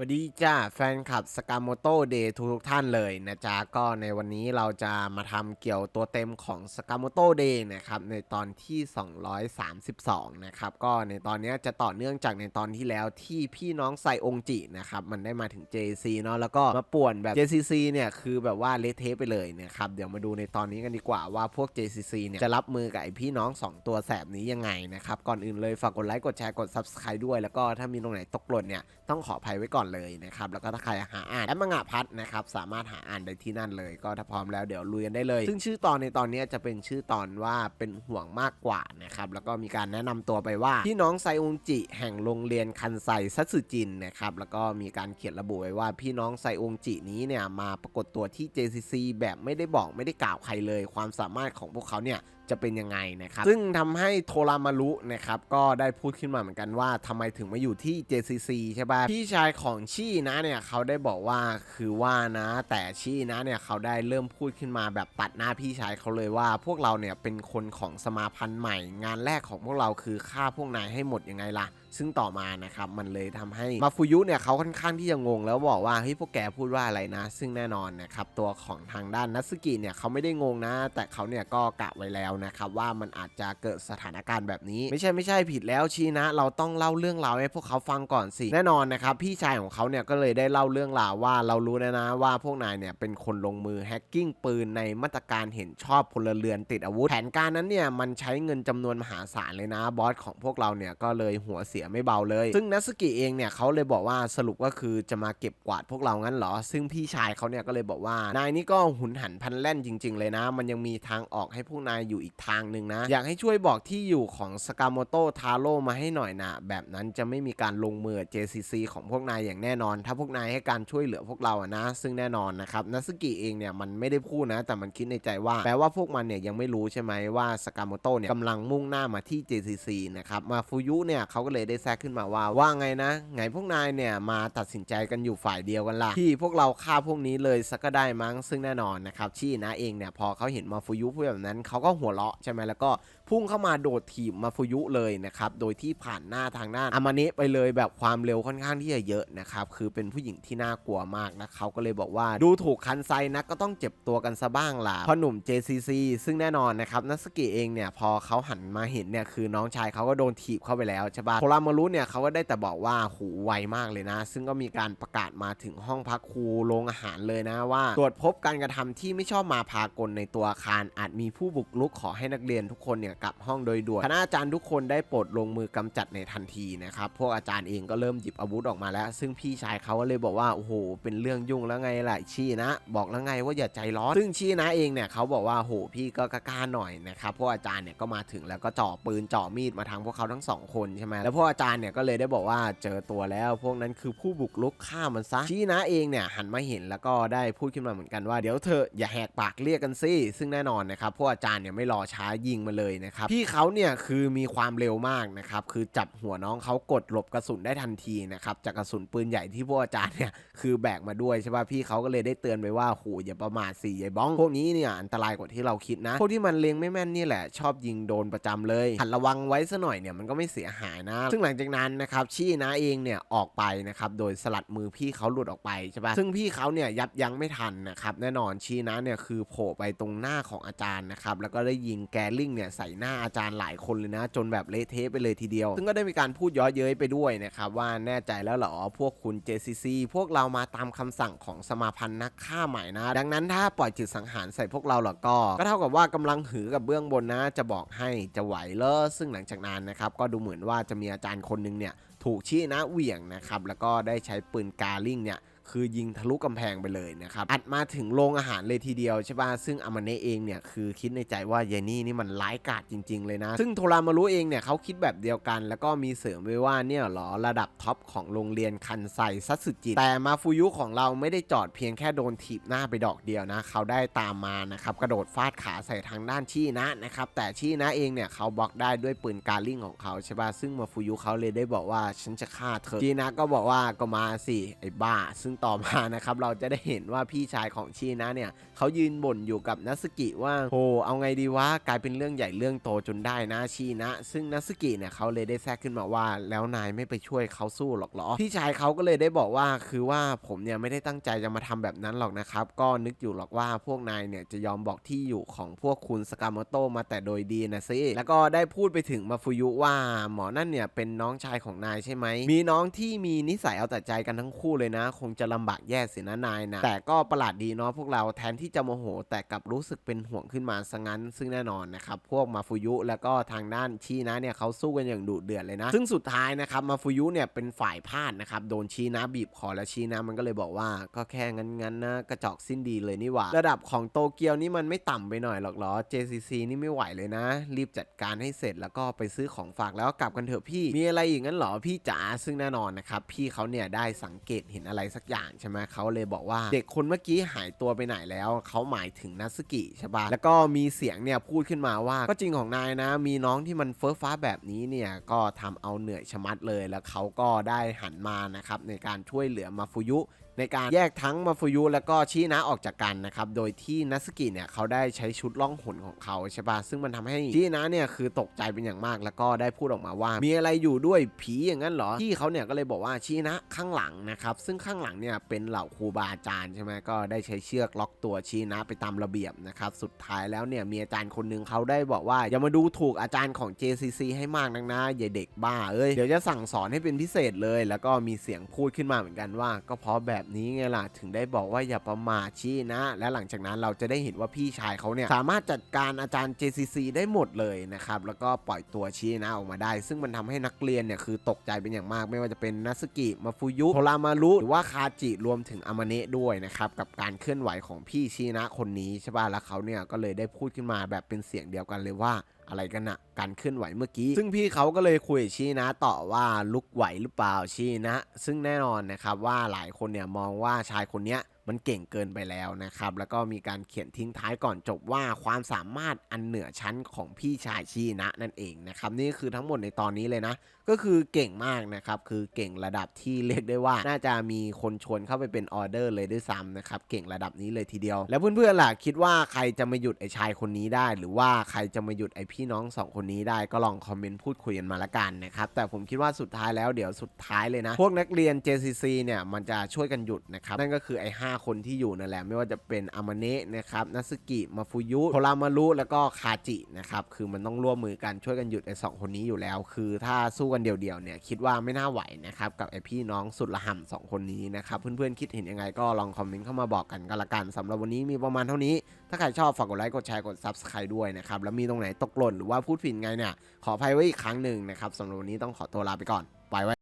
สวัสดีจ้าแฟนคลับสกาโมโตเดย์ทุกท่านเลยนะจ๊ะก็ในวันนี้เราจะมาทำเกี่ยวตัวเต็มของสกาโมโตเดย์นะครับในตอนที่ 232 นะครับ ก็ในตอนนี้จะต่อเนื่องจากในตอนที่แล้วที่พี่น้องไซองจินะครับ มันได้มาถึง JC เนาะแล้วก็มาป่วนแบบ JCC เนี่ยคือแบบว่าเลเทไปเลยนะครับ เดี๋ยวมาดูในตอนนี้กันดีกว่าว่าพวก JCC เนี่ยจะรับมือกับไอพี่น้อง 2 ตัวแสบนี้ยังไงนะครับก่อนอื่นเลยฝากกดไลค์กดแชร์กด Subscribe ด้วย แล้วก็ถ้ามีตรงไหนตกหล่นเนี่ยต้องขออภัยไว้ก่อนเลยนะครับแล้วก็ถ้าใครหาอ่านแอปมังงะพัดนะครับสามารถหาอ่านได้ที่นั่นเลย ก็ถ้าพร้อมแล้วเดี๋ยวลุยกันได้เลย ซึ่งชื่อตอนในตอนนี้จะเป็นชื่อตอนว่าเป็นห่วงมากกว่านะครับแล้วก็มีการแนะนำตัวไปว่าพี่น้องไซอุงจิแห่งโรงเรียนคันไซซัตสึจินนะครับแล้วก็มีการเขียนระบุไว้ว่าพี่น้องไซอุงจินี้เนี่ยมาปรากฏตัวที่ JCC แบบไม่ได้บอกไม่ได้กล่าวใครเลย ความสามารถของพวกเขาเนี่ย จะเป็นยังไงนะครับ ซึ่งทำให้โทรามารุนะครับก็ได้พูดขึ้นมาเหมือนกันว่าทำไมถึงมาอยู่ที่ JCC ใช่ปะพี่ชายของชี่นะเนี่ยเขาได้บอกว่าคือว่านะ แต่ชี่นะเนี่ยเขาได้เริ่มพูดขึ้นมาแบบตัดหน้าพี่ชายเขาเลยว่า พวกเราเนี่ยเป็นคนของสมาพันธ์ใหม่ งานแรกของพวกเราคือฆ่าพวกนายให้หมดยังไงล่ะซึ่งต่อมานะครับมันเลยทำให้มาฟูยุเนี่ยเขาค่อนข้างที่จะงง แล้วบอกว่าเฮ้ยพวกแกพูดว่าอะไรนะ ซึ่งแน่นอนนะครับตัวของทางด้านนัตสึกิเนี่ยเขาไม่ได้งงนะ แต่เขาเนี่ยก็กะไว้แล้วนะครับว่ามันอาจจะเกิดสถานการณ์แบบนี้ ไม่ใช่ไม่ใช่ผิดแล้วชีนะ เราต้องเล่าเรื่องราวให้พวกเขาฟังก่อนสิแน่นอนนะครับพี่ชายของเขาเนี่ยก็เลยได้เล่าเรื่องราวว่าเรารู้นะนะว่าพวกนายเนี่ยเป็นคนลงมือแฮกกิ้งปืนในมาตรการเห็นชอบพลเรือนติดอาวุธ แผนการนั้นเนี่ยมันใช้เงินจำนวนมหาศาลเลยนะบอสของพวกเราเนี่ยก็เลยหัวเสียไม่เบาเลย ซึ่งนัสกิเองเนี่ยเขาเลยบอกว่าสรุปก็คือจะมาเก็บกวาดพวกเรางั้นเหรอ ซึ่งพี่ชายเขาเนี่ยก็เลยบอกว่านายนี่ก็หุนหันพันแล่นจริง ๆ เลยนะ มันยังมีทางออกให้พวกนายอยู่อีกทางหนึ่งนะ อยากให้ช่วยบอกที่อยู่ของสกาโมโตทาโร่มาให้หน่อยนะแบบนั้นจะไม่มีการลงมือ JCC ของพวกนายอย่างแน่นอน ถ้าพวกนายให้การช่วยเหลือพวกเราอะนะ ซึ่งแน่นอนนะครับนัสกิเองเนี่ยมันไม่ได้พูดนะ แต่มันคิดในใจว่าแปลว่าพวกมันเนี่ยยังไม่รู้ใช่ไหมว่าสกาโมโตเนี่ยกำลังมุ่งหน้ามาที่ JCC นะครับมาฟูยุเนี่ยเขาก็เลยได้แทรกขึ้นมาว่าว่าไงนะ ไงพวกนายเนี่ยมาตัดสินใจกันอยู่ฝ่ายเดียวกันล่ะที่พวกเราฆ่าพวกนี้เลยสักก็ได้มั้งซึ่งแน่นอนนะครับชี่นะเองเนี่ยพอเขาเห็นมาฟูยุพูดแบบนั้นเขาก็หัวเราะใช่ไหมแล้วก็ พุ่งเข้ามาโดดถีบมาฟูยุเลยนะครับโดยที่ผ่านหน้าทางด้านอามาเนะไปเลยแบบความเร็วค่อนข้างที่จะเยอะนะครับคือเป็นผู้หญิงที่น่ากลัวมากนะเขาก็เลยบอกว่าดูถูกคันไซนะก็ต้องเจ็บตัวกันซะบ้างล่ะพอหนุ่ม JCC ซึ่งแน่นอนนะครับนัสกิเองเนี่ยพอเขาหันมาเห็นเนี่ยคือน้องชายเขาก็โดนถีบเข้าไปแล้วใช่ปะโทรามารุเนี่ยเขาก็ได้แต่บอกว่าหูไวมากเลยนะ ซึ่งก็มีการประกาศมาถึงห้องพักครูโรงอาหารเลยนะว่า ตรวจพบการกระทำที่ไม่ชอบมาพากลในตัวอาคาร อาจมีผู้บุกรุกขอให้นักเรียนทุกคนเนี่ยกลับห้องโดยด่วนคณะอาจารย์ทุกคนได้โปรดลงมือกำจัดในทันทีนะครับพวกอาจารย์เองก็เริ่มหยิบอาวุธออกมาแล้ว ซึ่งพี่ชายเขาเลยบอกว่าโอ้โหเป็นเรื่องยุ่งแล้วไงล่ะชี้นะ บอกแล้วไงว่าอย่าใจร้อนซึ่งชี้นะเองเนี่ยเขาบอกว่าโหพี่ก็กล้าหน่อยนะครับพวกอาจารย์เนี่ยก็มาถึงแล้วก็จ่อปืนจ่อมีดมาทางพวกเขาทั้งสองคนใช่ไหมแล้วพวกอาจารย์เนี่ยก็เลยได้บอกว่าเจอตัวแล้ว พวกนั้นคือผู้บุกรุกฆ่ามันซะชี้นะเองเนี่ยหันมาเห็นแล้วก็ได้พูดขึ้นมาเหมือนกันว่าเดี๋ยวเธออย่าแหกปากเรียกกันสิซึ่งแน่นอนนะครับพวกอาจารย์เนี่ยไม่รอช้ายิงมาเลยนะครับพี่เขาเนี่ยคือมีความเร็วมากนะครับคือจับหัวน้องเขากดหลบกระสุนได้ทันทีนะครับจากกระสุนปืนใหญ่ที่พวกอาจารย์เนี่ยคือแบกมาด้วยใช่ป่ะพี่เขาก็เลยได้เตือนไปว่าโหอย่าประมาทสิยายบ้องพวกนี้เนี่ยอันตรายกว่าที่เราคิดนะพวกที่มันเล็งไม่แม่นนี่แหละชอบยิงโดนประจำเลยหัดระวังไว้ซะหน่อยเนี่ยมันก็ไม่เสียหายนะ ซึ่งหลังจากนั้นนะครับชี่นะเองเนี่ยออกไปนะครับโดยสลัดมือพี่เขาหลุดออกไปใช่ป่ะซึ่งพี่เขาเนี่ยยับยั้งไม่ทันนะครับแน่นอนชี่นะเนี่ยคือโผล่ไปตรงหน้าของอาจารย์นะครับแล้วก็ได้ยิงแกลิงเนี่ยใส่หน้าอาจารย์หลายคนเลยนะ จนแบบเละเทะไปเลยทีเดียว ซึ่งก็ได้มีการพูดย้อเย้ยไปด้วยนะครับว่าแน่ใจแล้วเหรอพวกคุณ JCC พวกเรามาตามคำสั่งของสมาพันธ์นักฆ่าใหม่นะ ดังนั้นถ้าปล่อยจิตสังหารใส่พวกเราหรอก็ก็เท่ากับว่ากำลังหือกับเบื้องบนนะ จะบอกให้จะไหวเลอซึ่งหลังจากนั้นนะครับก็ดูเหมือนว่าจะมีอาจารย์คนหนึงเนี่ยถูกชี้นะเหวี่ยงนะครับแล้วก็ได้ใช้ปืนกาลิงเนี่ย คือยิงทะลุกำแพงไปเลยนะครับ อัดมาถึงโรงอาหารเลยทีเดียวใช่ป่ะซึ่งอามาเนะเองเนี่ยคือคิดในใจว่าเยนี่นี่มันร้ายกาจจริง ๆ เลยนะ ซึ่งโทรามารุเองเนี่ยเขาคิดแบบเดียวกัน แล้วก็มีเสริมไว้ว่าเนี่ยหรอระดับท็อปของโรงเรียนคันไซซัตสึจิแต่มาฟูยุของเราไม่ได้จอดเพียงแค่โดนถีบหน้าไปดอกเดียวนะเขาได้ตามมานะครับกระโดดฟาดขาใส่ทางด้านชี่นะนะครับแต่ชี่นะเองเนี่ยเขาบล็อกได้ด้วยปืนการลิงของเขาใช่ป่ะซึ่งมาฟูยุเขาเลยได้บอกว่าฉันจะฆ่าเธอชี่นะก็บอกว่าก็มาสิไอ้บ้า ซึ่งต่อมานะครับเราจะได้เห็นว่าพี่ชายของชีนะเนี่ยเขายืนบ่นอยู่กับนัสกิว่าโอ้เอาไงดีวะกลายเป็นเรื่องใหญ่เรื่องโตจนได้นะชีนะ ซึ่งนัสกิเนี่ยเขาเลยได้แทรกขึ้นมาว่า แล้วนายไม่ไปช่วยเขาสู้หรอกหรอพี่ชายเขาก็เลยได้บอกว่าคือว่าผมเนี่ยไม่ได้ตั้งใจจะมาทำแบบนั้นหรอกนะครับ ก็นึกอยู่หรอกว่าพวกนายเนี่ยจะยอมบอกที่อยู่ของพวกคุณสกามโตมาแต่โดยดีนะซิแล้วก็ได้พูดไปถึงมาฟุยุว่าหมอนั่นเนี่ยเป็นน้องชายของนายใช่ไหมมีน้องที่มีนิสัยเอาแต่ใจกันทั้งคู่เลยนะ คงจะลำบากแย่สินะนายนะแต่ก็ประหลาดดีเนาะพวกเราแทนที่จะโมโห แต่กลับรู้สึกเป็นห่วงขึ้นมาซะงั้น ซึ่งแน่นอนนะครับพวกมาฟุยุแล้วก็ทางด้านชีนะเนี่ยเขาสู้กันอย่างดุเดือดเลยนะ ซึ่งสุดท้ายนะครับมาฟุยุเนี่ยเป็นฝ่ายพลาดนะครับโดนชีนะบีบคอแล้วชีนะมันก็เลยบอกว่าก็แค่งั้นๆนะกระจอกสิ้นดีเลยนี่หว่า ระดับของโตเกียวนี่มันไม่ต่ำไปหน่อยหรอกเหรอ JCC นี่ไม่ไหวเลยนะ รีบจัดการให้เสร็จแล้วก็ไปซื้อของฝากแล้วก็กลับกันเถอะพี่มีอะไรอีกงั้นเหรอพี่จ๋าซึ่งแน่นอนนะครับพี่เขาเนี่ยได้สังเกตเห็นอะไรสักอย่างใช่ไหมเขาเลยบอกว่าเด็กคนเมื่อกี้หายตัวไปไหนแล้วเขาหมายถึงนัสกิใช่ปะแล้วก็มีเสียงเนี่ยพูดขึ้นมาว่า ก็จริงของนายนะ มีน้องที่มันเฟ้อฟ้าแบบนี้เนี่ยก็ทำเอาเหนื่อยชะมัดเลย แล้วเขาก็ได้หันมานะครับในการช่วยเหลือมาฟุยุ ในการแยกทั้งมาฟุยุแล้วก็ชีนะออกจากกันนะครับโดยที่นัสกิเนี่ยเขาได้ใช้ชุดล่องหนของเขาใช่ปะซึ่งมันทำให้ชีนะเนี่ยคือตกใจเป็นอย่างมากแล้วก็ได้พูดออกมาว่า มีอะไรอยู่ด้วยผีอย่างนั้นเหรอที่เขาเนี่ยก็เลยบอกว่าชีนะข้างหลังนะครับซึ่งข้างหลังเนี่ยเป็นเหล่าครูบาอาจารย์ใช่ไหมก็ได้ใช้เชือกล็อกตัวชีนะไปตามระเบียบนะครับสุดท้ายแล้วเนี่ยมีอาจารย์คนหนึงเขาได้บอกว่าอย่ามาดูถูกอาจารย์ของ JCC ให้มากนักนะอย่าเด็กบ้าเอ้ยเดี๋ยวจะสั่งสอนให้เป็นพิเศษเลย แล้วก็มีเสียงพูดขึ้นมาเหมือนกันว่า ก็เพราะแบบนี้ไงล่ะถึงได้บอกว่าอย่าประมาทชี้นะ และหลังจากนั้นเราจะได้เห็นว่าพี่ชายเขาเนี่ยสามารถจัดการอาจารย์ JCC ได้หมดเลยนะครับแล้วก็ปล่อยตัวชี้นะออกมาได้ ซึ่งมันทำให้นักเรียนเนี่ยคือตกใจเป็นอย่างมาก ไม่ว่าจะเป็นนัสกิมาฟุยุโทรามารุหรือว่าคาจิรวมถึงอามาเนะด้วยนะครับกับการเคลื่อนไหวของพี่ชีนะคนนี้ใช่ป่ะแล้วเขาเนี่ยก็เลยได้พูดขึ้นมาแบบเป็นเสียงเดียวกันเลยว่า อะไรกันอะการเคลื่อนไหวเมื่อกี้ ซึ่งพี่เขาก็เลยคุยกับชี้นะต่อว่าลุกไหวหรือเปล่าชี้นะ ซึ่งแน่นอนนะครับว่าหลายคนเนี่ยมองว่าชายคนเนี้ยมันเก่งเกินไปแล้วนะครับ แล้วก็มีการเขียนทิ้งท้ายก่อนจบว่าความสามารถอันเหนือชั้นของพี่ชายชีนะนั่นเองนะครับ นี่คือทั้งหมดในตอนนี้เลยนะ ก็คือเก่งมากนะครับ คือเก่งระดับที่เรียกได้ว่า น่าจะมีคนชวนเข้าไปเป็นออเดอร์เลยด้วยซ้ำนะครับ เก่งระดับนี้เลยทีเดียว แล้วเพื่อนๆล่ะคิดว่าใครจะมาหยุดไอ้ชายคนนี้ได้ หรือว่าใครจะมาหยุดไอ้พี่น้องสองคนนี้ได้ก็ลองคอมเมนต์พูดคุยกันมาละกันนะครับแต่ผมคิดว่าสุดท้ายแล้วเดี๋ยวสุดท้ายเลยนะ พวกนักเรียน JCC เนี่ยมันจะช่วยกันหยุดนะครับนั่นก็คือไอ้ห้าคนที่อยู่นั่นแหละไม่ว่าจะเป็นอามาเนะนะครับนัสกิมาฟุยุโทรามารุแล้วก็คาจินะครับคือมันต้องร่วมมือกันช่วยกันหยุดไอ้สองคนนี้อยู่แล้ว คือถ้าสู้กันเดี่ยวๆเนี่ยคิดว่าไม่น่าไหวนะครับกับไอพี่น้องสุดละห่ำสองคนนี้นะครับเพื่อนๆคิดเห็นยังไงก็ลองคอมเมนต์เข้ามาบอกกันก็ละกันสำหรับวันนี้มีประมาณเท่านี้ ถ้าใครชอบฝากกดไลค์กดแชร์กดซับสไครต์ด้วยนะครับแล้วมีตรงไหนตกหล่นหรือว่าพูดผิดไงเนี่ยขออภัยไว้อีกครั้งหนึ่งนะครับสำหรับวันนี้ต้องขอตัวลาไปก่อนไปไว้